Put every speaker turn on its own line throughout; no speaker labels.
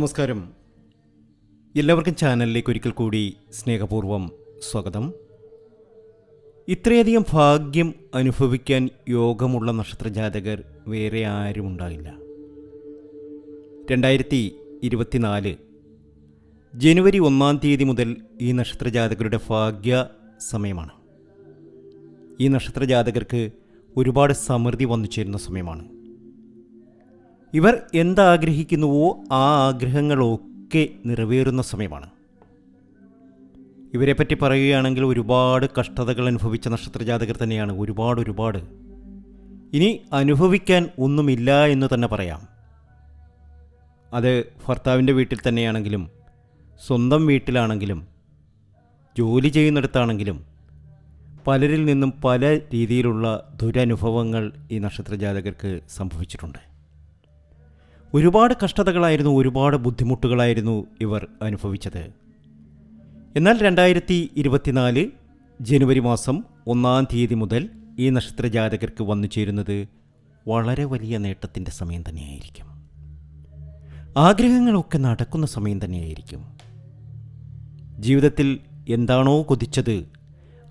നമസ്കാരം. എല്ലാവർക്കും ചാനലിലേക്ക് ഒരിക്കൽ കൂടി സ്നേഹപൂർവം സ്വാഗതം. ഇത്രയധികം ഭാഗ്യം അനുഭവിക്കാൻ യോഗമുള്ള നക്ഷത്രജാതകർ വേറെ ആരും ഉണ്ടാകില്ല. രണ്ടായിരത്തി ഇരുപത്തിനാല് ജനുവരി ഒന്നാം തീയതി മുതൽ ഈ നക്ഷത്രജാതകരുടെ ഭാഗ്യ സമയമാണ്. ഈ നക്ഷത്രജാതകർക്ക് ഒരുപാട് സമൃദ്ധി വന്നു ചേരുന്ന സമയമാണ്. ഇവർ എന്താഗ്രഹിക്കുന്നുവോ ആ ആഗ്രഹങ്ങളൊക്കെ നിറവേറുന്ന സമയമാണ്. ഇവരെ പറ്റി പറയുകയാണെങ്കിൽ ഒരുപാട് കഷ്ടതകൾ അനുഭവിച്ച നക്ഷത്രജാതകർ തന്നെയാണ്. ഒരുപാട് ഒരുപാട്. ഇനി അനുഭവിക്കാൻ ഒന്നുമില്ല എന്ന് തന്നെ പറയാം. അത് ഭർത്താവിന്റെ വീട്ടിൽ തന്നെയാണെങ്കിലും സ്വന്തം വീട്ടിലാണെങ്കിലും ജോലി ചെയ്യുന്നിടത്താണെങ്കിലും പലരിൽ നിന്നും പല രീതിയിലുള്ള ദുരനുഭവങ്ങൾ ഈ നക്ഷത്രജാതകർക്ക് സംഭവിച്ചിട്ടുണ്ട്. ഒരുപാട് കഷ്ടതകളായിരുന്നു ഒരുപാട് ബുദ്ധിമുട്ടുകളായിരുന്നു ഇവർ അനുഭവിച്ചത്. എന്നാൽ രണ്ടായിരത്തി ഇരുപത്തിനാല് ജനുവരി മാസം ഒന്നാം തീയതി മുതൽ ഈ നക്ഷത്ര ജാതകർക്ക് വന്നു ചേരുന്നത് വളരെ വലിയ നേട്ടത്തിന്റെ സമയം തന്നെയായിരിക്കും. ആഗ്രഹങ്ങളൊക്കെ നടക്കുന്ന സമയം തന്നെയായിരിക്കും. ജീവിതത്തിൽ എന്താണോ കൊതിച്ചത്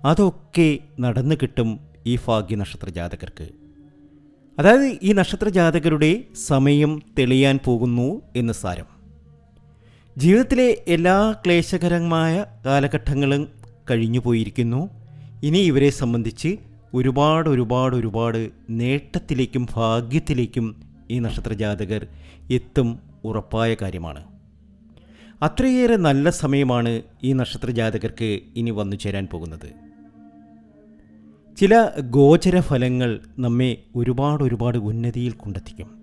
അതൊക്കെ നടന്നു കിട്ടും ഈ ഭാഗ്യ നക്ഷത്ര ജാതകർക്ക് അതായത് ഈ നക്ഷത്ര ജാതകരുടെ സമയം തെളിയാൻ പോകുന്നു എന്ന് സാരം. ജീവിതത്തിലെ എല്ലാ ക്ലേശകരമായ കാലഘട്ടങ്ങളും കഴിഞ്ഞു പോയിരിക്കുന്നു. ഇനി ഇവരെ സംബന്ധിച്ച് ഒരുപാട് ഒരുപാട് ഒരുപാട് നേട്ടത്തിലേക്കും ഭാഗ്യത്തിലേക്കും ഈ നക്ഷത്ര ജാതകർ എത്തും ഉറപ്പായ കാര്യമാണ്. അത്രയേറെ നല്ല സമയമാണ് ഈ നക്ഷത്ര ജാതകർക്ക് ഇനി വന്നു ചേരാൻ പോകുന്നത്. ചില ഗോചര ഫലങ്ങൾ നമ്മെ ഒരുപാട് ഒരുപാട് ഉന്നതിയിൽ കൊണ്ടെത്തിക്കും.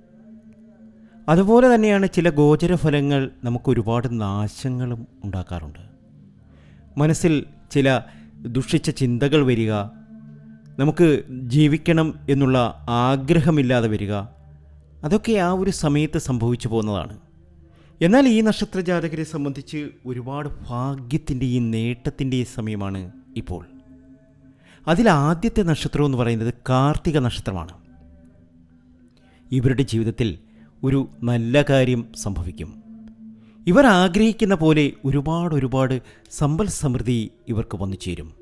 അതുപോലെ തന്നെയാണ് ചില ഗോചര ഫലങ്ങൾ നമുക്ക് ഒരുപാട് നാശങ്ങളും ഉണ്ടാക്കാറുണ്ട്. മനസ്സിൽ ചില ദുഷിച്ച ചിന്തകൾ വരിക നമുക്ക് ജീവിക്കണം എന്നുള്ള ആഗ്രഹമില്ലാതെ വരിക അതൊക്കെ ആ ഒരു സമയത്ത് സംഭവിച്ചു പോകുന്നതാണ്. എന്നാൽ ഈ നക്ഷത്ര ജാതകരെ സംബന്ധിച്ച് ഒരുപാട് ഭാഗ്യത്തിന്റെയും നേട്ടത്തിന്റെയും സമയമാണ് ഇപ്പോൾ. അതിൽ ആദ്യത്തെ നക്ഷത്രം എന്ന് പറയുന്നത് കാർത്തിക നക്ഷത്രമാണ്. ഇവരുടെ ജീവിതത്തിൽ ഒരു നല്ല കാര്യം സംഭവിക്കും. ഇവർ ആഗ്രഹിക്കുന്ന പോലെ ഒരുപാട് ഒരുപാട് സമ്പൽ സമൃദ്ധി ഇവർക്ക് വന്നു ചേരും.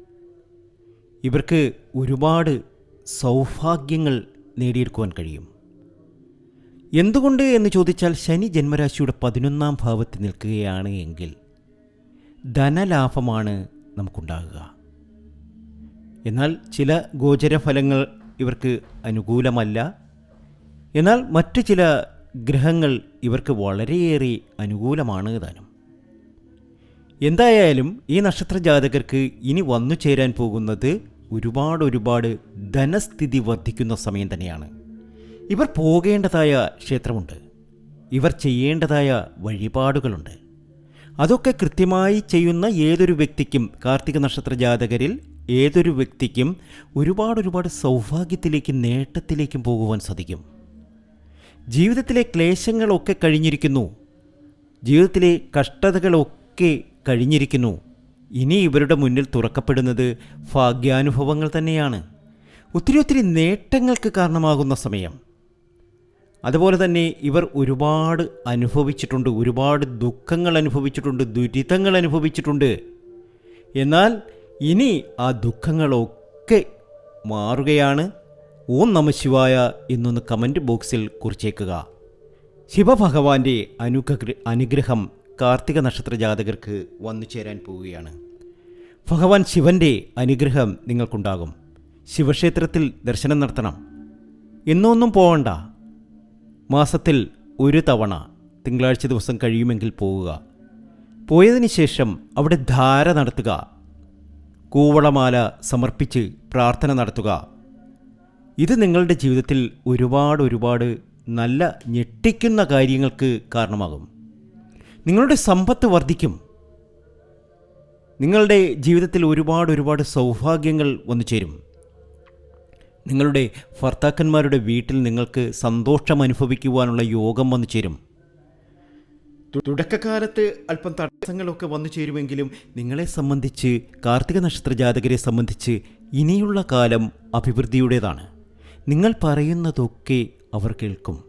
ഇവർക്ക് ഒരുപാട് സൗഭാഗ്യങ്ങൾ നേടിയെടുക്കുവാൻ കഴിയും. എന്തുകൊണ്ട് എന്ന് ചോദിച്ചാൽ ശനി ജന്മരാശിയുടെ പതിനൊന്നാം ഭാവത്തിൽ നിൽക്കുകയാണ് എങ്കിൽ ധനലാഭമാണ് നമുക്കുണ്ടാകുക. എന്നാൽ ചില ഗോചരഫലങ്ങൾ ഇവർക്ക് അനുകൂലമല്ല. എന്നാൽ മറ്റു ചില ഗ്രഹങ്ങൾ ഇവർക്ക് വളരെയേറെ അനുകൂലമാണ് താനും. എന്തായാലും ഈ നക്ഷത്ര ജാതകർക്ക് ഇനി വന്നു ചേരാൻ പോകുന്നത് ഒരുപാട് ഒരുപാട് ധനസ്ഥിതി വർദ്ധിക്കുന്ന സമയം തന്നെയാണ്. ഇവർ പോകേണ്ടതായ ക്ഷേത്രമുണ്ട്. ഇവർ ചെയ്യേണ്ടതായ വഴിപാടുകളുണ്ട്. അതൊക്കെ കൃത്യമായി ചെയ്യുന്ന ഏതൊരു വ്യക്തിക്കും കാർത്തിക നക്ഷത്ര ജാതകരിൽ ഏതൊരു വ്യക്തിക്കും ഒരുപാട് ഒരുപാട് സൗഭാഗ്യത്തിലേക്കും നേട്ടത്തിലേക്കും പോകുവാൻ സാധിക്കും. ജീവിതത്തിലെ ക്ലേശങ്ങളൊക്കെ കഴിഞ്ഞിരിക്കുന്നു. ജീവിതത്തിലെ കഷ്ടതകളൊക്കെ കഴിഞ്ഞിരിക്കുന്നു. ഇനി ഇവരുടെ മുന്നിൽ തുറക്കപ്പെടുന്നത് ഭാഗ്യാനുഭവങ്ങൾ തന്നെയാണ്. ഒത്തിരി ഒത്തിരി നേട്ടങ്ങൾക്ക് കാരണമാകുന്ന സമയം. അതുപോലെ തന്നെ ഇവർ ഒരുപാട് അനുഭവിച്ചിട്ടുണ്ട് ഒരുപാട് ദുഃഖങ്ങൾ അനുഭവിച്ചിട്ടുണ്ട് ദുരിതങ്ങൾ അനുഭവിച്ചിട്ടുണ്ട്. എന്നാൽ ഇനി ആ ദുഃഖങ്ങളൊക്കെ മാറുകയാണ്. ഓം നമ ശിവായ എന്നൊന്ന് കമന്റ് ബോക്സിൽ കുറിച്ചേക്കുക. ശിവഭഗവാന്റെ അനുഗ്രഹ അനുഗ്രഹം കാർത്തിക നക്ഷത്ര ജാതകർക്ക് വന്നു ചേരാൻ പോവുകയാണ്. ഭഗവാൻ ശിവന്റെ അനുഗ്രഹം നിങ്ങൾക്കുണ്ടാകും. ശിവക്ഷേത്രത്തിൽ ദർശനം നടത്തണം. എന്നൊന്നും പോകണ്ട മാസത്തിൽ ഒരു തവണ തിങ്കളാഴ്ച ദിവസം കഴിയുമെങ്കിൽ പോവുക. പോയതിന് ശേഷം അവിടെ ധാര നടത്തുക. കൂവളമാല സമർപ്പിച്ച് പ്രാർത്ഥന നടത്തുക. ഇത് നിങ്ങളുടെ ജീവിതത്തിൽ ഒരുപാട് ഒരുപാട് നല്ല ഞെട്ടിക്കുന്ന കാര്യങ്ങൾക്ക് കാരണമാകും. നിങ്ങളുടെ സമ്പത്ത് വർദ്ധിക്കും. നിങ്ങളുടെ ജീവിതത്തിൽ ഒരുപാട് ഒരുപാട് സൗഭാഗ്യങ്ങൾ വന്നു ചേരും. നിങ്ങളുടെ ഭർത്താക്കന്മാരുടെ വീട്ടിൽ നിങ്ങൾക്ക് സന്തോഷം അനുഭവിക്കുവാനുള്ള യോഗം വന്നു ചേരും. തുടക്കകാലത്ത് അല്പം തടസ്സങ്ങളൊക്കെ വന്നു ചേരുമെങ്കിലും നിങ്ങളെ സംബന്ധിച്ച് കാർത്തിക നക്ഷത്ര ജാതകരെ സംബന്ധിച്ച് ഇനിയുള്ള കാലം അഭിവൃദ്ധിയുടേതാണ്. നിങ്ങൾ പറയുന്നതൊക്കെ അവർ കേൾക്കും.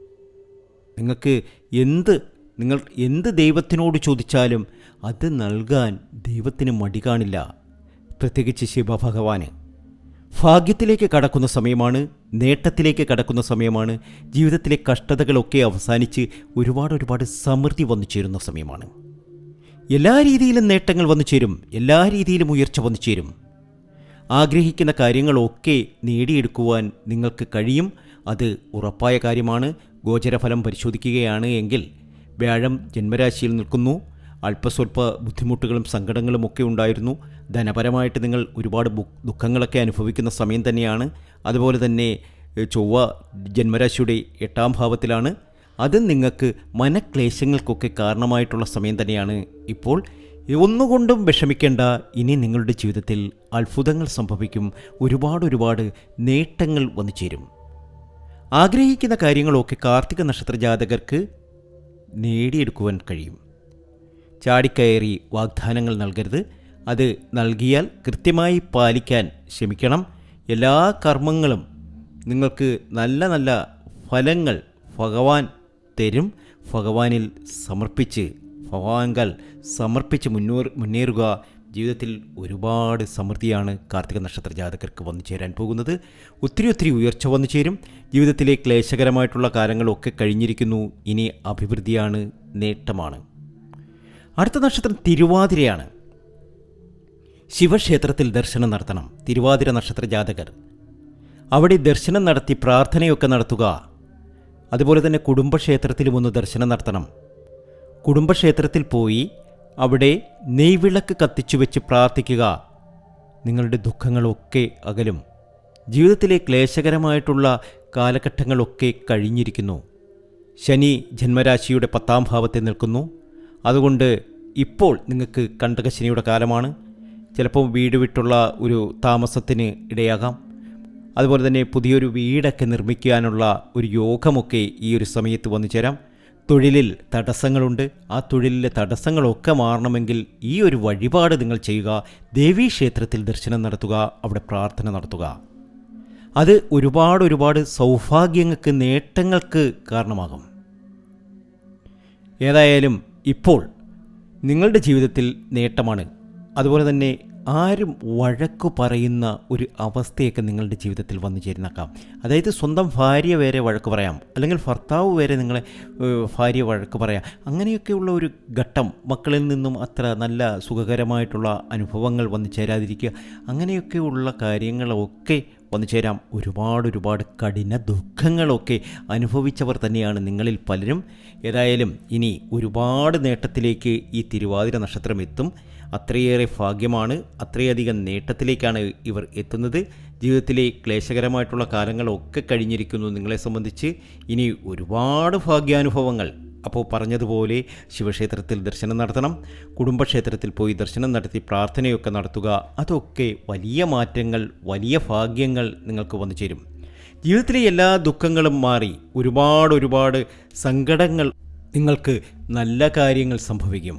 നിങ്ങൾക്ക് എന്ത് നിങ്ങൾ എന്ത് ദൈവത്തിനോട് ചോദിച്ചാലും അത് നൽകാൻ ദൈവത്തിന് മടി കാണില്ല. പ്രത്യേകിച്ച് ശിവഭഗവാന്. ഭാഗ്യത്തിലേക്ക് കടക്കുന്ന സമയമാണ് നേട്ടത്തിലേക്ക് കടക്കുന്ന സമയമാണ് ജീവിതത്തിലെ കഷ്ടതകളൊക്കെ അവസാനിച്ച് ഒരുപാട് ഒരുപാട് സമൃദ്ധി വന്നു ചേരുന്ന സമയമാണ്. എല്ലാ രീതിയിലും നേട്ടങ്ങൾ വന്നു ചേരും എല്ലാ രീതിയിലും ഉയർച്ച വന്നു ചേരും. ആഗ്രഹിക്കുന്ന കാര്യങ്ങളൊക്കെ നേടിയെടുക്കുവാൻ നിങ്ങൾക്ക് കഴിയും അത് ഉറപ്പായ കാര്യമാണ്. ഗോചരഫലം പരിശോധിക്കുകയാണ് എങ്കിൽ വ്യാഴം ജന്മരാശിയിൽ നിൽക്കുന്നു. അല്പസ്വല്പ ബുദ്ധിമുട്ടുകളും സങ്കടങ്ങളും ഒക്കെ ഉണ്ടായിരുന്നു. ധനപരമായിട്ട് നിങ്ങൾ ഒരുപാട് ദുഃഖങ്ങളൊക്കെ അനുഭവിക്കുന്ന സമയം തന്നെയാണ്. അതുപോലെ തന്നെ ചൊവ്വ ജന്മരാശിയുടെ എട്ടാം ഭാവത്തിലാണ്. അത് നിങ്ങൾക്ക് മനക്ലേശങ്ങൾക്കൊക്കെ കാരണമായിട്ടുള്ള സമയം തന്നെയാണ്. ഇപ്പോൾ ഒന്നുകൊണ്ടും വിഷമിക്കേണ്ട ഇനി നിങ്ങളുടെ ജീവിതത്തിൽ അത്ഭുതങ്ങൾ സംഭവിക്കും. ഒരുപാട് ഒരുപാട് നേട്ടങ്ങൾ വന്നു ചേരും. ആഗ്രഹിക്കുന്ന കാര്യങ്ങളൊക്കെ കാർത്തിക നക്ഷത്ര ജാതകർക്ക് നേടിയെടുക്കുവാൻ കഴിയും. ചാടിക്കയറി വാഗ്ദാനങ്ങൾ നൽകരുത്. അത് നൽകിയാൽ കൃത്യമായി പാലിക്കാൻ ശ്രമിക്കണം. എല്ലാ കർമ്മങ്ങളും നിങ്ങൾക്ക് നല്ല നല്ല ഫലങ്ങൾ ഭഗവാൻ തരും. ഭഗവാനിൽ സമർപ്പിച്ച് ഭഗവാൻകാൽ സമർപ്പിച്ച് മുന്നോർ മുന്നേറുക. ജീവിതത്തിൽ ഒരുപാട് സമൃദ്ധിയാണ് കാർത്തിക നക്ഷത്ര ജാതകർക്ക് വന്നു ചേരാൻ പോകുന്നത്. ഒത്തിരി ഒത്തിരി ഉയർച്ച വന്നു ചേരും. ജീവിതത്തിലെ ക്ലേശകരമായിട്ടുള്ള കാലങ്ങളൊക്കെ കഴിഞ്ഞിരിക്കുന്നു. ഇനി അഭിവൃദ്ധിയാണ് നേട്ടമാണ്. അടുത്ത നക്ഷത്രം തിരുവാതിരയാണ്. ശിവക്ഷേത്രത്തിൽ ദർശനം നടത്തണം. തിരുവാതിര നക്ഷത്ര ജാതകർ. അവിടെ ദർശനം നടത്തി പ്രാർത്ഥനയൊക്കെ നടത്തുക. അതുപോലെ തന്നെ കുടുംബക്ഷേത്രത്തിലും ഒന്ന് ദർശനം നടത്തണം. കുടുംബക്ഷേത്രത്തിൽ പോയി അവിടെ നെയ്വിളക്ക് കത്തിച്ചു വെച്ച് പ്രാർത്ഥിക്കുക. നിങ്ങളുടെ ദുഃഖങ്ങളൊക്കെ അകലും. ജീവിതത്തിലെ ക്ലേശകരമായിട്ടുള്ള കാലഘട്ടങ്ങളൊക്കെ കഴിഞ്ഞിരിക്കുന്നു. ശനി ജന്മരാശിയുടെ പത്താം ഭാവത്തിൽ നിൽക്കുന്നു. അതുകൊണ്ട് ഇപ്പോൾ നിങ്ങൾക്ക് കണ്ടകശനിയുടെ കാലമാണ്. ചിലപ്പോൾ വീട് വിട്ടുള്ള ഒരു താമസത്തിന് ഇടയാകാം. അതുപോലെ തന്നെ പുതിയൊരു വീടൊക്കെ നിർമ്മിക്കാനുള്ള ഒരു യോഗമൊക്കെ ഈ ഒരു സമയത്ത് വന്നു ചേരാം. തൊഴിലിൽ തടസ്സങ്ങളുണ്ട്. ആ തൊഴിലിലെ തടസ്സങ്ങളൊക്കെ മാറണമെങ്കിൽ ഈ ഒരു വഴിപാട് നിങ്ങൾ ചെയ്യുക. ദേവീക്ഷേത്രത്തിൽ ദർശനം നടത്തുക. അവിടെ പ്രാർത്ഥന നടത്തുക. അത് ഒരുപാട് ഒരുപാട് സൗഭാഗ്യങ്ങൾക്ക് നേട്ടങ്ങൾക്ക് കാരണമാകും. ഏതായാലും ഇപ്പോൾ നിങ്ങളുടെ ജീവിതത്തിൽ നേട്ടമാണ്. അതുപോലെ തന്നെ ആരും വഴക്കു പറയുന്ന ഒരു അവസ്ഥയൊക്കെ നിങ്ങളുടെ ജീവിതത്തിൽ വന്നു ചേരുന്നേക്കാം. അതായത് സ്വന്തം ഭാര്യ വരെ വഴക്ക് പറയാം. അല്ലെങ്കിൽ ഭർത്താവ് വരെ നിങ്ങളെ ഭാര്യ വഴക്ക് പറയാം. അങ്ങനെയൊക്കെയുള്ള ഒരു ഘട്ടം മക്കളിൽ നിന്നും അത്ര നല്ല സുഖകരമായിട്ടുള്ള അനുഭവങ്ങൾ വന്നു ചേരാതിരിക്കുക. അങ്ങനെയൊക്കെയുള്ള കാര്യങ്ങളൊക്കെ വന്നു ചേരാം. ഒരുപാട് ഒരുപാട് കഠിന ദുഃഖങ്ങളൊക്കെ അനുഭവിച്ചവർ തന്നെയാണ് നിങ്ങളിൽ പലരും. ഏതായാലും ഇനി ഒരുപാട് നേട്ടത്തിലേക്ക് ഈ തിരുവാതിര നക്ഷത്രം എത്തും. അത്രയേറെ ഭാഗ്യമാണ്. അത്രയധികം നേട്ടത്തിലേക്കാണ് ഇവർ എത്തുന്നത്. ജീവിതത്തിലെ ക്ലേശകരമായിട്ടുള്ള കാലങ്ങളൊക്കെ കഴിഞ്ഞിരിക്കുന്നു നിങ്ങളെ സംബന്ധിച്ച്. ഇനി ഒരുപാട് ഭാഗ്യാനുഭവങ്ങൾ അപ്പോൾ പറഞ്ഞതുപോലെ ശിവക്ഷേത്രത്തിൽ ദർശനം നടത്തണം കുടുംബക്ഷേത്രത്തിൽ പോയി ദർശനം നടത്തി പ്രാർത്ഥനയൊക്കെ നടത്തുക അതൊക്കെ വലിയ മാറ്റങ്ങൾ വലിയ ഭാഗ്യങ്ങൾ നിങ്ങൾക്ക് വന്നു ചേരും. ജീവിതത്തിലെ എല്ലാ ദുഃഖങ്ങളും മാറി ഒരുപാട് ഒരുപാട് സങ്കടങ്ങൾ നിങ്ങൾക്ക് നല്ല കാര്യങ്ങൾ സംഭവിക്കും.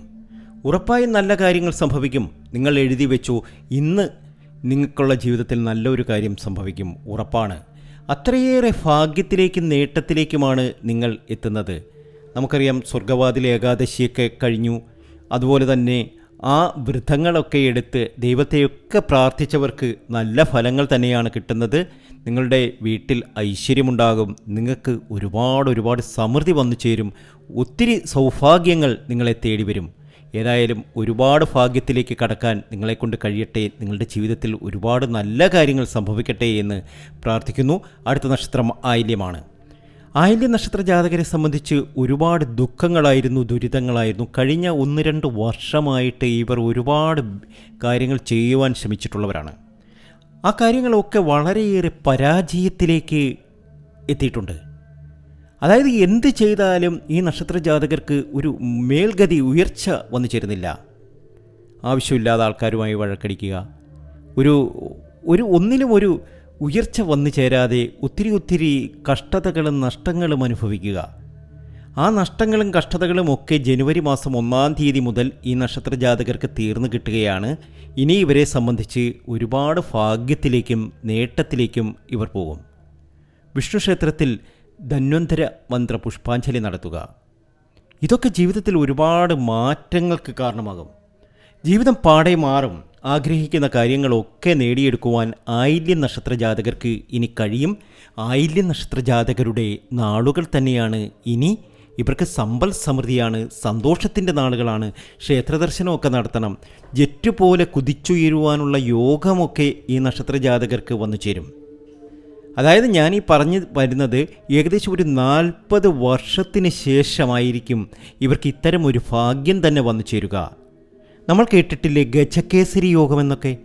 ഉറപ്പായും നല്ല കാര്യങ്ങൾ സംഭവിക്കും. നിങ്ങൾ എഴുതി വെച്ചു ഇന്ന് നിങ്ങൾക്കുള്ള ജീവിതത്തിൽ നല്ലൊരു കാര്യം സംഭവിക്കും ഉറപ്പാണ്. അത്രയേറെ ഭാഗ്യത്തിലേക്കും നേട്ടത്തിലേക്കുമാണ് നിങ്ങൾ എത്തുന്നത്. നമുക്കറിയാം സ്വർഗവാതിൽ ഏകാദശിയൊക്കെ കഴിഞ്ഞു. അതുപോലെ തന്നെ ആ വൃദ്ധങ്ങളൊക്കെ എടുത്ത് ദൈവത്തെയൊക്കെ പ്രാർത്ഥിച്ചവർക്ക് നല്ല ഫലങ്ങൾ തന്നെയാണ് കിട്ടുന്നത്. നിങ്ങളുടെ വീട്ടിൽ ഐശ്വര്യമുണ്ടാകും. നിങ്ങൾക്ക് ഒരുപാട് ഒരുപാട് സമൃദ്ധി വന്നു ചേരും. ഒത്തിരി സൗഭാഗ്യങ്ങൾ നിങ്ങളെ തേടി വരും. ഏതായാലും ഒരുപാട് ഭാഗ്യത്തിലേക്ക് കടക്കാൻ നിങ്ങളെക്കൊണ്ട് കഴിയട്ടെ. നിങ്ങളുടെ ജീവിതത്തിൽ ഒരുപാട് നല്ല കാര്യങ്ങൾ സംഭവിക്കട്ടെ എന്ന് പ്രാർത്ഥിക്കുന്നു. അടുത്ത നക്ഷത്രം ആയില്യമാണ്. ആയില്യ നക്ഷത്ര ജാതകരെ സംബന്ധിച്ച് ഒരുപാട് ദുഃഖങ്ങളായിരുന്നു ദുരിതങ്ങളായിരുന്നു. കഴിഞ്ഞ ഒന്ന് രണ്ട് വർഷമായിട്ട് ഇവർ ഒരുപാട് കാര്യങ്ങൾ ചെയ്യുവാൻ ശ്രമിച്ചിട്ടുള്ളവരാണ്. ആ കാര്യങ്ങളൊക്കെ വളരെയേറെ പരാജയത്തിലേക്ക് എത്തിയിട്ടുണ്ട്. അതായത് എന്ത് ചെയ്താലും ഈ നക്ഷത്ര ജാതകർക്ക് ഒരു മേൽഗതി ഉയർച്ച വന്നു ചേരുന്നില്ല. ആവശ്യമില്ലാതെ ആൾക്കാരുമായി വഴക്കടിക്കുക. ഒരു ഒരു ഒന്നിനും ഒരു ഉയർച്ച വന്നു ചേരാതെ ഒത്തിരി ഒത്തിരി കഷ്ടതകളും നഷ്ടങ്ങളും അനുഭവിക്കുക. ആ നഷ്ടങ്ങളും കഷ്ടതകളും ഒക്കെ ജനുവരി മാസം ഒന്നാം തീയതി മുതൽ ഈ നക്ഷത്ര ജാതകർക്ക് തീർന്നു കിട്ടുകയാണ്. ഇനി ഇവരെ സംബന്ധിച്ച് ഒരുപാട് ഭാഗ്യത്തിലേക്കും നേട്ടത്തിലേക്കും ഇവർ പോകും. വിഷ്ണു ക്ഷേത്രത്തിൽ ധന്വന്തര മന്ത്ര പുഷ്പാഞ്ജലി നടത്തുക. ഇതൊക്കെ ജീവിതത്തിൽ ഒരുപാട് മാറ്റങ്ങൾക്ക് കാരണമാകും. ജീവിതം പാടെ മാറും. ആഗ്രഹിക്കുന്ന കാര്യങ്ങളൊക്കെ നേടിയെടുക്കുവാൻ ആയില്യം നക്ഷത്ര ജാതകർക്ക് ഇനി കഴിയും. ആയില്യം നക്ഷത്ര ജാതകരുടെ നാളുകൾ തന്നെയാണ് ഇനി. ഇവർക്ക് സമ്പൽ സമൃദ്ധിയാണ് സന്തോഷത്തിന്റെ നാളുകളാണ് ക്ഷേത്രദർശനമൊക്കെ നടത്തണം. ജെറ്റ് പോലെ കുതിച്ചുയരുവാനുള്ള യോഗമൊക്കെ ഈ നക്ഷത്ര ജാതകർക്ക് വന്നു ചേരും. അതായത് ഞാൻ ഈ പറഞ്ഞു വരുന്നത് ഏകദേശം ഒരു നാൽപ്പത് വർഷത്തിന് ശേഷമായിരിക്കും ഇവർക്ക് ഇത്തരം ഒരു ഭാഗ്യം തന്നെ വന്നു ചേരുക. നമ്മൾ കേട്ടിട്ടില്ലേ ഗജകേസരി യോഗം എന്നൊക്കെ?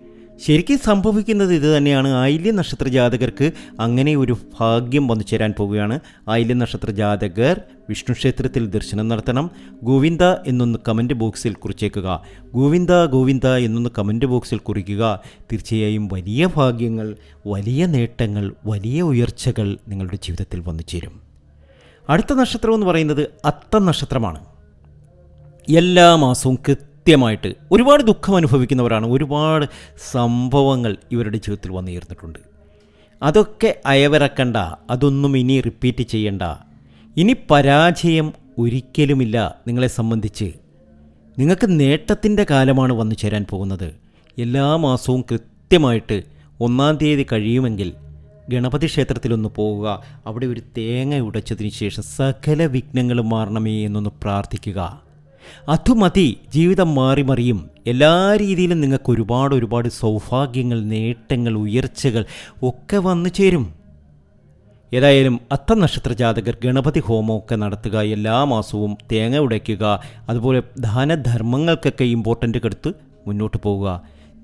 ശരിക്കും സംഭവിക്കുന്നത് ഇത് തന്നെയാണ്. ആയില്യ നക്ഷത്ര ജാതകർക്ക് അങ്ങനെ ഒരു ഭാഗ്യം വന്നു ചേരാൻ പോവുകയാണ്. ആയില്യ നക്ഷത്ര ജാതകർ വിഷ്ണു ക്ഷേത്രത്തിൽ ദർശനം നടത്തണം. ഗോവിന്ദ എന്നൊന്ന് കമന്റ് ബോക്സിൽ കുറിച്ചേക്കുക. ഗോവിന്ദ ഗോവിന്ദ എന്നൊന്ന് കമന്റ് ബോക്സിൽ കുറിക്കുക. തീർച്ചയായും വലിയ ഭാഗ്യങ്ങൾ വലിയ നേട്ടങ്ങൾ വലിയ ഉയർച്ചകൾ നിങ്ങളുടെ ജീവിതത്തിൽ വന്നു ചേരും. അടുത്ത നക്ഷത്രം എന്ന് പറയുന്നത് അത്ത നക്ഷത്രമാണ്. എല്ലാ മാസവും കൃത്യമായിട്ട് ഒരുപാട് ദുഃഖം അനുഭവിക്കുന്നവരാണ്. ഒരുപാട് സംഭവങ്ങൾ ഇവരുടെ ജീവിതത്തിൽ വന്നു ചേർന്നിട്ടുണ്ട്. അതൊക്കെ അയവിറക്കണ്ട. അതൊന്നും ഇനി റിപ്പീറ്റ് ചെയ്യണ്ട. ഇനി പരാജയം ഒരിക്കലുമില്ല നിങ്ങളെ സംബന്ധിച്ച്. നിങ്ങൾക്ക് നേട്ടത്തിന്റെ കാലമാണ് വന്നു ചേരാൻ പോകുന്നത്. എല്ലാ മാസവും കൃത്യമായിട്ട് ഒന്നാം തീയതി കഴിയുമെങ്കിൽ ഗണപതി ക്ഷേത്രത്തിലൊന്ന് പോവുക. അവിടെ ഒരു തേങ്ങ ഉടച്ചതിന് ശേഷം സകല വിഘ്നങ്ങളും മാറണമേ എന്നൊന്ന് പ്രാർത്ഥിക്കുക. അതുമതി ജീവിതം മാറി മറിയും. എല്ലാ രീതിയിലും നിങ്ങൾക്ക് ഒരുപാട് ഒരുപാട് സൗഭാഗ്യങ്ങൾ നേട്ടങ്ങൾ ഉയർച്ചകൾ ഒക്കെ വന്നു ചേരും. ഏതായാലും അത്ത നക്ഷത്ര ജാതകർ ഗണപതി ഹോമമൊക്കെ നടത്തുക എല്ലാ മാസവും തേങ്ങ ഉടയ്ക്കുക അതുപോലെ ദാനധർമ്മങ്ങൾക്കൊക്കെ ഇമ്പോർട്ടന്റ് കൊടുത്ത് മുന്നോട്ട് പോവുക.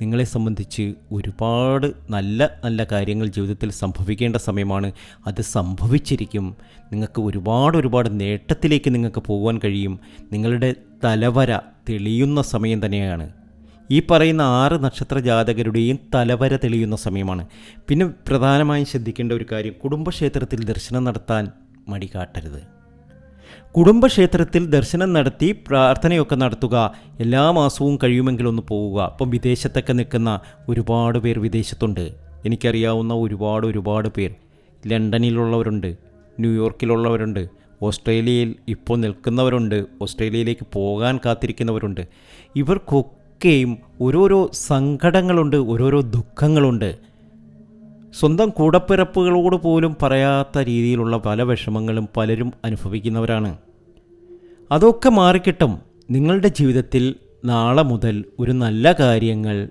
നിങ്ങളെ സംബന്ധിച്ച് ഒരുപാട് നല്ല നല്ല കാര്യങ്ങൾ ജീവിതത്തിൽ സംഭവിക്കേണ്ട സമയമാണ്. അത് സംഭവിച്ചിരിക്കും. നിങ്ങൾക്ക് ഒരുപാട് ഒരുപാട് നേട്ടത്തിലേക്ക് നിങ്ങൾക്ക് പോകുവാൻ കഴിയും. നിങ്ങളുടെ തലവര തെളിയുന്ന സമയം തന്നെയാണ്. ഈ പറയുന്ന ആറ് നക്ഷത്ര ജാതകരുടെയും തലവര തെളിയുന്ന സമയമാണ്. പിന്നെ പ്രധാനമായും ശ്രദ്ധിക്കേണ്ട ഒരു കാര്യം കുടുംബക്ഷേത്രത്തിൽ ദർശനം നടത്താൻ മടി കാട്ടരുത്. കുടുംബക്ഷേത്രത്തിൽ ദർശനം നടത്തി പ്രാർത്ഥനയൊക്കെ നടത്തുക. എല്ലാ മാസവും കഴിയുമെങ്കിലൊന്ന് പോവുക. അപ്പം വിദേശത്തൊക്കെ നിൽക്കുന്ന ഒരുപാട് പേർ വിദേശത്തുണ്ട്. എനിക്കറിയാവുന്ന ഒരുപാട് ഒരുപാട് പേർ. ലണ്ടനിലുള്ളവരുണ്ട് ന്യൂയോർക്കിലുള്ളവരുണ്ട് ഓസ്ട്രേലിയയിൽ ഇപ്പോൾ നിൽക്കുന്നവരുണ്ട് ഓസ്ട്രേലിയയിലേക്ക് പോകാൻ കാത്തിരിക്കുന്നവരുണ്ട്. ഇവർക്കൊക്കെയും ഓരോരോ സങ്കടങ്ങളുണ്ട് ഓരോരോ ദുഃഖങ്ങളുണ്ട്. സ്വന്തം കൂടപ്പിറപ്പുകളോട് പോലും പറയാത്ത രീതിയിലുള്ള പല വിഷമങ്ങളും പലരും അനുഭവിക്കുന്നവരാണ്. അതൊക്കെ മാറിക്കിട്ടും നിങ്ങളുടെ ജീവിതത്തിൽ നാളെ മുതൽ ഒരു നല്ല കാര്യങ്ങൾ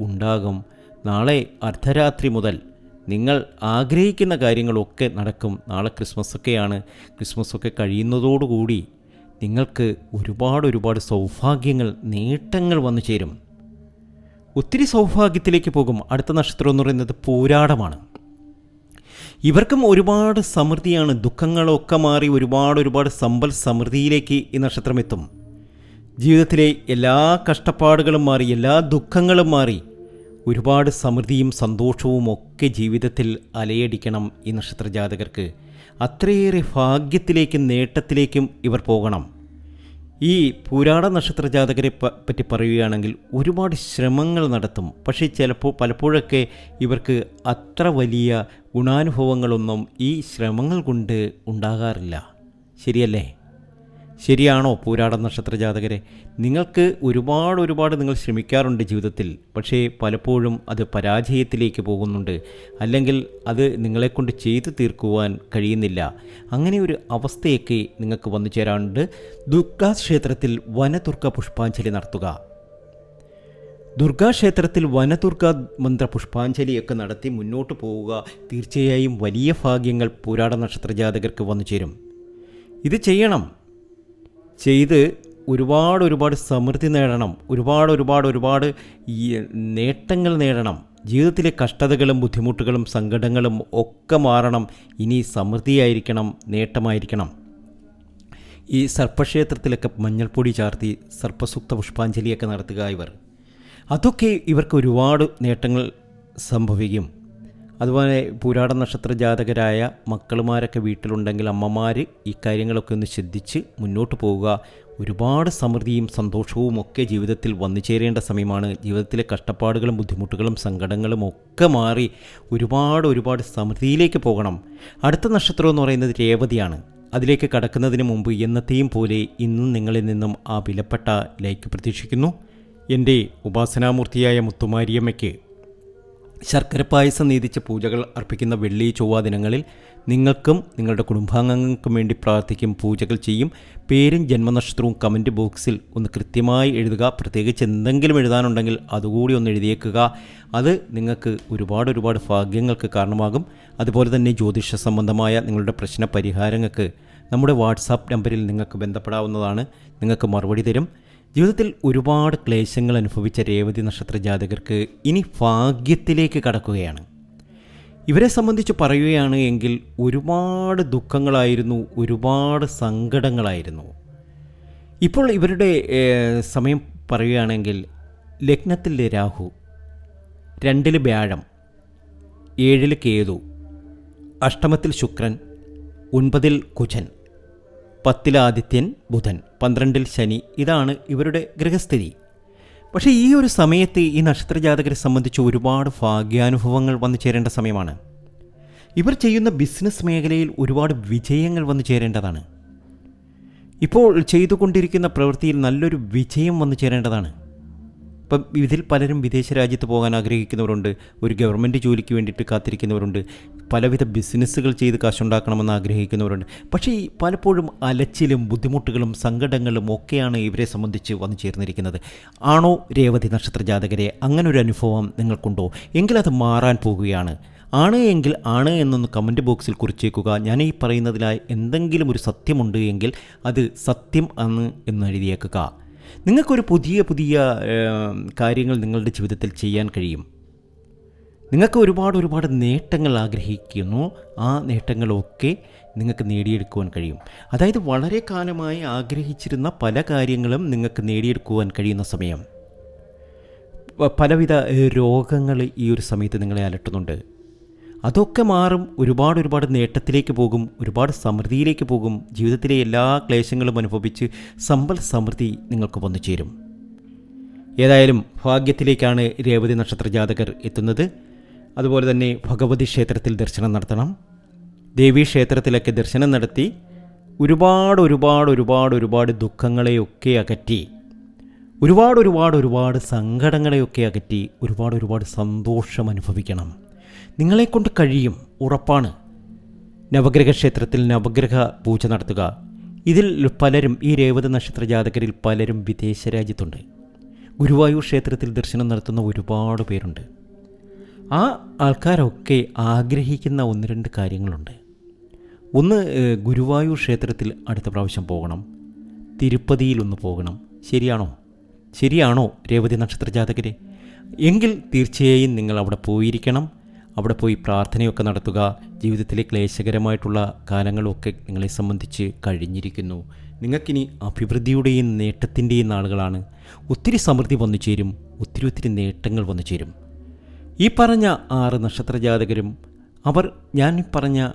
ഉണ്ടാകും. നാളെ അർദ്ധരാത്രി മുതൽ നിങ്ങൾ ആഗ്രഹിക്കുന്ന കാര്യങ്ങളൊക്കെ നടക്കും. നാളെ ക്രിസ്മസൊക്കെയാണ്. ക്രിസ്മസൊക്കെ കഴിയുന്നതോടുകൂടി നിങ്ങൾക്ക് ഒരുപാട് ഒരുപാട് സൗഭാഗ്യങ്ങൾ നേട്ടങ്ങൾ വന്നു ചേരും. ഒത്തിരി സൗഭാഗ്യത്തിലേക്ക് പോകും. അടുത്ത നക്ഷത്രം എന്ന് പറയുന്നത് പോരാടമാണ്. ഇവർക്കും ഒരുപാട് സമൃദ്ധിയാണ്. ദുഃഖങ്ങളൊക്കെ മാറി ഒരുപാട് ഒരുപാട് സമ്പൽ സമൃദ്ധിയിലേക്ക് ഈ നക്ഷത്രം എത്തും. ജീവിതത്തിലെ എല്ലാ കഷ്ടപ്പാടുകളും മാറി എല്ലാ ദുഃഖങ്ങളും മാറി ഒരുപാട് സമൃദ്ധിയും സന്തോഷവും ഒക്കെ ജീവിതത്തിൽ അലയടിക്കണം ഈ നക്ഷത്ര ജാതകർക്ക്. അത്രയേറെ ഭാഗ്യത്തിലേക്കും നേട്ടത്തിലേക്കും ഇവർ പോകണം. ഈ പുരാണ നക്ഷത്ര ജാതകരെ പറ്റി പറയുകയാണെങ്കിൽ ഒരുപാട് ശ്രമങ്ങൾ നടത്തും. പക്ഷേ ചിലപ്പോൾ പലപ്പോഴൊക്കെ ഇവർക്ക് അത്ര വലിയ ഗുണാനുഭവങ്ങളൊന്നും ഈ ശ്രമങ്ങൾ കൊണ്ട് ഉണ്ടാകാറില്ല. ശരിയല്ലേ? ശരിയാണോ പൂരാട നക്ഷത്ര ജാതകരെ? നിങ്ങൾക്ക് ഒരുപാട് ഒരുപാട് നിങ്ങൾ ശ്രമിക്കാറുണ്ട് ജീവിതത്തിൽ. പക്ഷേ പലപ്പോഴും അത് പരാജയത്തിലേക്ക് പോകുന്നുണ്ട്. അല്ലെങ്കിൽ അത് നിങ്ങളെക്കൊണ്ട് ചെയ്തു തീർക്കുവാൻ കഴിയുന്നില്ല. അങ്ങനെ ഒരു അവസ്ഥയൊക്കെ നിങ്ങൾക്ക് വന്നു ചേരാറുണ്ട്. ദുർഗാ ക്ഷേത്രത്തിൽ വനദുർഗ പുഷ്പാഞ്ജലി നടത്തുക. ദുർഗാക്ഷേത്രത്തിൽ വനദുർഗ മന്ത്ര പുഷ്പാഞ്ജലിയൊക്കെ നടത്തി മുന്നോട്ട് പോവുക തീർച്ചയായും വലിയ ഭാഗ്യങ്ങൾ പൂരാട നക്ഷത്ര ജാതകർക്ക് വന്നു ചേരും. ഇത് ചെയ്യണം. ചെയ്ത് ഒരുപാട് ഒരുപാട് സമൃദ്ധി നേടണം. ഒരുപാട് ഒരുപാട് ഒരുപാട് നേട്ടങ്ങൾ നേടണം. ജീവിതത്തിലെ കഷ്ടതകളും ബുദ്ധിമുട്ടുകളും സങ്കടങ്ങളും ഒക്കെ മാറണം. ഇനി സമൃദ്ധിയായിരിക്കണം നേട്ടമായിരിക്കണം. ഈ സർപ്പക്ഷേത്രത്തിലൊക്കെ മഞ്ഞൾപ്പൊടി ചാർത്തി സർപ്പസൂക്ത പുഷ്പാഞ്ജലിയൊക്കെ നടത്തുക ഇവർ. അതൊക്കെ ഇവർക്ക് ഒരുപാട് നേട്ടങ്ങൾ സംഭവിക്കും. അതുപോലെ പുരാട നക്ഷത്ര ജാതകരായ മക്കളുമാരൊക്കെ വീട്ടിലുണ്ടെങ്കിൽ അമ്മമാർ ഈ കാര്യങ്ങളൊക്കെ ഒന്ന് ശ്രദ്ധിച്ച് മുന്നോട്ട് പോവുക. ഒരുപാട് സമൃദ്ധിയും സന്തോഷവും ഒക്കെ ജീവിതത്തിൽ വന്നു ചേരേണ്ട സമയമാണ്. ജീവിതത്തിലെ കഷ്ടപ്പാടുകളും ബുദ്ധിമുട്ടുകളും സങ്കടങ്ങളും ഒക്കെ മാറി ഒരുപാട് ഒരുപാട് സമൃദ്ധിയിലേക്ക് പോകണം. അടുത്ത നക്ഷത്രം എന്ന് പറയുന്നത് രേവതിയാണ്. അതിലേക്ക് കടക്കുന്നതിന് മുമ്പ് എന്നത്തെയും പോലെ ഇന്നും നിങ്ങളിൽ നിന്നും ആ വിലപ്പെട്ട ലൈക്ക് പ്രതീക്ഷിക്കുന്നു. എന്റെ ഉപാസനാമൂർത്തിയായ മുത്തുമാരിയമ്മയ്ക്ക് ശർക്കര പായസം നീതിച്ച് പൂജകൾ അർപ്പിക്കുന്ന വെള്ളി ചൊവ്വ ദിനങ്ങളിൽ നിങ്ങൾക്കും നിങ്ങളുടെ കുടുംബാംഗങ്ങൾക്കും വേണ്ടി പ്രാർത്ഥിക്കും പൂജകൾ ചെയ്യും. പേരും ജന്മനക്ഷത്രവും കമന്റ് ബോക്സിൽ ഒന്ന് കൃത്യമായി എഴുതുക. പ്രത്യേകിച്ച് എന്തെങ്കിലും എഴുതാനുണ്ടെങ്കിൽ അതുകൂടി ഒന്ന് എഴുതിയേക്കുക. അത് നിങ്ങൾക്ക് ഒരുപാട് ഒരുപാട് ഭാഗ്യങ്ങൾക്ക് കാരണമാകും. അതുപോലെ തന്നെ ജ്യോതിഷ സംബന്ധമായ നിങ്ങളുടെ പ്രശ്ന പരിഹാരങ്ങൾക്ക് നമ്മുടെ വാട്സാപ്പ് നമ്പറിൽ നിങ്ങൾക്ക് ബന്ധപ്പെടാവുന്നതാണ്. നിങ്ങൾക്ക് മറുപടി തരും. ജീവിതത്തിൽ ഒരുപാട് ക്ലേശങ്ങൾ അനുഭവിച്ച രേവതി നക്ഷത്ര ജാതകർക്ക് ഇനി ഭാഗ്യത്തിലേക്ക് കടക്കുകയാണ്. ഇവരെ സംബന്ധിച്ച് പറയുകയാണ് എങ്കിൽ ഒരുപാട് ദുഃഖങ്ങളായിരുന്നു ഒരുപാട് സങ്കടങ്ങളായിരുന്നു. ഇപ്പോൾ ഇവരുടെ സമയം പറയുകയാണെങ്കിൽ ലഗ്നത്തിൽ രാഹു രണ്ടിൽ വ്യാഴം ഏഴിൽ കേതു അഷ്ടമത്തിൽ ശുക്രൻ ഒൻപതിൽ കുജൻ. പത്തിൽ ആദിത്യൻ ബുധൻ പന്ത്രണ്ടിൽ ശനി. ഇതാണ് ഇവരുടെ ഗ്രഹസ്ഥിതി പക്ഷേ ഈ ഒരു സമയത്ത് ഈ നക്ഷത്രജാതകരെ സംബന്ധിച്ച് ഒരുപാട് ഭാഗ്യാനുഭവങ്ങൾ വന്നു ചേരേണ്ട സമയമാണ്. ഇവർ ചെയ്യുന്ന ബിസിനസ് മേഖലയിൽ ഒരുപാട് വിജയങ്ങൾ വന്നു ചേരേണ്ടതാണ്. ഇപ്പോൾ ചെയ്തുകൊണ്ടിരിക്കുന്ന പ്രവൃത്തിയിൽ നല്ലൊരു വിജയം വന്നു ചേരേണ്ടതാണ്. ഇപ്പം ഇതിൽ പലരും വിദേശ രാജ്യത്ത് പോകാൻ ആഗ്രഹിക്കുന്നവരുണ്ട് ഒരു ഗവൺമെന്റ് ജോലിക്ക് വേണ്ടിയിട്ട് കാത്തിരിക്കുന്നവരുണ്ട് പലവിധ ബിസിനസ്സുകൾ ചെയ്ത് കാശുണ്ടാക്കണമെന്ന് ആഗ്രഹിക്കുന്നവരുണ്ട്. പക്ഷേ പലപ്പോഴും അലച്ചിലും ബുദ്ധിമുട്ടുകളും സങ്കടങ്ങളും ഒക്കെയാണ് ഇവരെ സംബന്ധിച്ച് വന്നു ചേർന്നിരിക്കുന്നത്. ആണോ രേവതി നക്ഷത്ര ജാതകരെ? അങ്ങനൊരു അനുഭവം നിങ്ങൾക്കുണ്ടോ? എങ്കിൽ അത് മാറാൻ പോകുകയാണ്. ആണ് എങ്കിൽ ആണ് എന്നൊന്ന് കമന്റ് ബോക്സിൽ കുറിച്ചേക്കുക. ഞാൻ ഈ പറയുന്നതിലായി എന്തെങ്കിലും ഒരു സത്യമുണ്ട് എങ്കിൽ അത് സത്യം എന്ന് എന്ന് എഴുതിയേക്കുക. നിങ്ങൾക്കൊരു പുതിയ പുതിയ കാര്യങ്ങൾ നിങ്ങളുടെ ജീവിതത്തിൽ ചെയ്യാൻ കഴിയും. നിങ്ങൾക്ക് ഒരുപാട് ഒരുപാട് നേട്ടങ്ങൾ ആഗ്രഹിക്കുന്നു. ആ നേട്ടങ്ങളൊക്കെ നിങ്ങൾക്ക് നേടിയെടുക്കുവാൻ കഴിയും. അതായത് വളരെ കാലമായി ആഗ്രഹിച്ചിരുന്ന പല കാര്യങ്ങളും നിങ്ങൾക്ക് നേടിയെടുക്കുവാൻ കഴിയുന്ന സമയം. പലവിധ രോഗങ്ങൾ ഈ ഒരു സമയത്ത് നിങ്ങളെ അലട്ടുന്നുണ്ട്. അതൊക്കെ മാറും ഒരുപാട് ഒരുപാട് നേട്ടത്തിലേക്ക് പോകും ഒരുപാട് സമൃദ്ധിയിലേക്ക് പോകും. ജീവിതത്തിലെ എല്ലാ ക്ലേശങ്ങളും അനുഭവിച്ച് സമ്പൽ സമൃദ്ധി നിങ്ങൾക്ക് വന്നു ചേരും. ഏതായാലും ഭാഗ്യത്തിലേക്കാണ് രേവതി നക്ഷത്ര ജാതകർ എത്തുന്നത്. അതുപോലെ തന്നെ ഭഗവതി ക്ഷേത്രത്തിൽ ദർശനം നടത്തണം. ദേവീ ക്ഷേത്രത്തിലൊക്കെ ദർശനം നടത്തി ഒരുപാട് ഒരുപാട് ഒരുപാട് ഒരുപാട് ദുഃഖങ്ങളെയൊക്കെ അകറ്റി ഒരുപാട് ഒരുപാട് ഒരുപാട് സങ്കടങ്ങളെയൊക്കെ അകറ്റി ഒരുപാട് ഒരുപാട് സന്തോഷം അനുഭവിക്കണം. നിങ്ങളെക്കൊണ്ട് കഴിയും ഉറപ്പാണ്. നവഗ്രഹ ക്ഷേത്രത്തിൽ നവഗ്രഹ പൂജ നടത്തുക. ഇതിൽ പലരും ഈ രേവത നക്ഷത്ര ജാതകരിൽ പലരും വിദേശ രാജ്യത്തുണ്ട്. ഗുരുവായൂർ ക്ഷേത്രത്തിൽ ദർശനം നടത്തുന്ന ഒരുപാട് പേരുണ്ട്. ആ ആൾക്കാരൊക്കെ ആഗ്രഹിക്കുന്ന ഒന്ന് രണ്ട് കാര്യങ്ങളുണ്ട്. ഒന്ന് ഗുരുവായൂർ ക്ഷേത്രത്തിൽ അടുത്ത പ്രാവശ്യം പോകണം. തിരുപ്പതിയിലൊന്ന് പോകണം. ശരിയാണോ? ശരിയാണോ രേവതി നക്ഷത്ര ജാതകരെ എങ്കിൽ തീർച്ചയായും നിങ്ങൾ അവിടെ പോയിരിക്കണം. അവിടെ പോയി പ്രാർത്ഥനയൊക്കെ നടത്തുക. ജീവിതത്തിലെ ക്ലേശകരമായിട്ടുള്ള കാലങ്ങളൊക്കെ നിങ്ങളെ സംബന്ധിച്ച് കഴിഞ്ഞിരിക്കുന്നു. നിങ്ങൾക്കിനി അഭിവൃദ്ധിയുടെയും നേട്ടത്തിന്റെയും നാളുകളാണ്. ഒത്തിരി സമൃദ്ധി വന്നു ചേരും. ഒത്തിരി ഒത്തിരി നേട്ടങ്ങൾ വന്നു ചേരും. ഈ പറഞ്ഞ ആറ് നക്ഷത്രജാതകരും അവർ ഞാൻ പറഞ്ഞ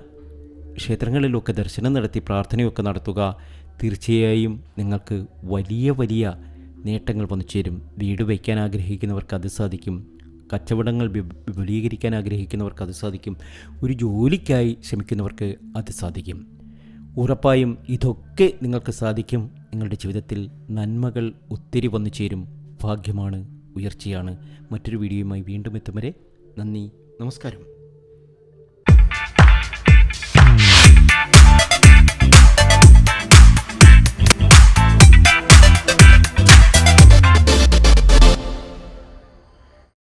ക്ഷേത്രങ്ങളിലൊക്കെ ദർശനം നടത്തി പ്രാർത്ഥനയൊക്കെ നടത്തുക. തീർച്ചയായും നിങ്ങൾക്ക് വലിയ വലിയ നേട്ടങ്ങൾ വന്നു ചേരും. വീട് വയ്ക്കാൻ ആഗ്രഹിക്കുന്നവർക്ക് അത് സാധിക്കും. കച്ചവടങ്ങൾ വിപുലീകരിക്കാൻ ആഗ്രഹിക്കുന്നവർക്ക് അത് സാധിക്കും. ഒരു ജോലിക്കായി ശ്രമിക്കുന്നവർക്ക് അത് സാധിക്കും. ഉറപ്പായും ഇതൊക്കെ നിങ്ങൾക്ക് സാധിക്കും. നിങ്ങളുടെ ജീവിതത്തിൽ നന്മകൾ ഒത്തിരി വന്നു ചേരും. ഭാഗ്യമാണ് ഉയർച്ചയാണ്. മറ്റൊരു വീഡിയോയുമായി വീണ്ടും എത്തും വരെ നന്ദി. നമസ്കാരം.